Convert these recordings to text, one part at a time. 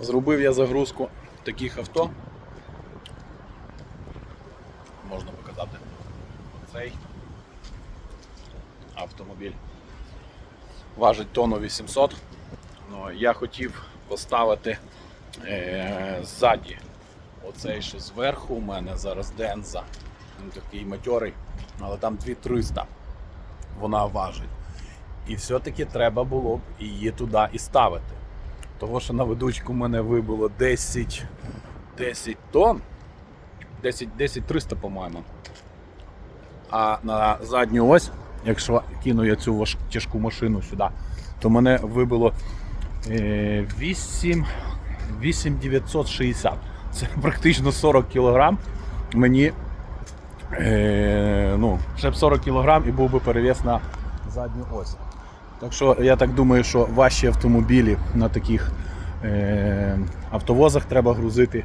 Зробив я загрузку таких авто. Можна показати цей автомобіль. Важить тонну 800. Ну, я хотів поставити е, ззаді. Оцей що зверху у мене зараз Денза. Він такий матьорий, але там 2300 вона важить. І все-таки треба було б її туди і ставити. Того, що на ведучку мене вибило 10, 10 тонн, 10, 10 300, по-моєму. А на задню ось, якщо кину я цю тяжку машину сюди, то мене вибило е, 8, 8960. Це практично 40 кг. Мені е, ну, ще б 40 кг і був би перевес на задню ось. Так що я так думаю, що важчі автомобілі на таких е, автовозах треба грузити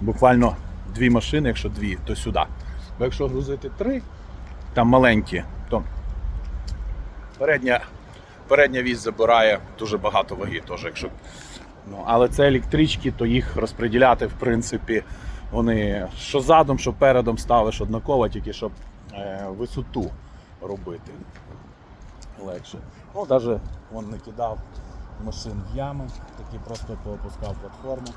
буквально дві машини, якщо дві, то сюди. Бо якщо грузити три, там маленькі, то передня, передня вісь забирає дуже багато ваги. Теж, якщо, ну, але це електрички, то їх розподіляти, в принципі, вони що задом, що передом ставиш однаково, тільки щоб е, висоту робити легше. Ну, навіть він не кидав машин в ями, такі просто поопускав платформу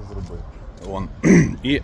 і зробив. Вон. І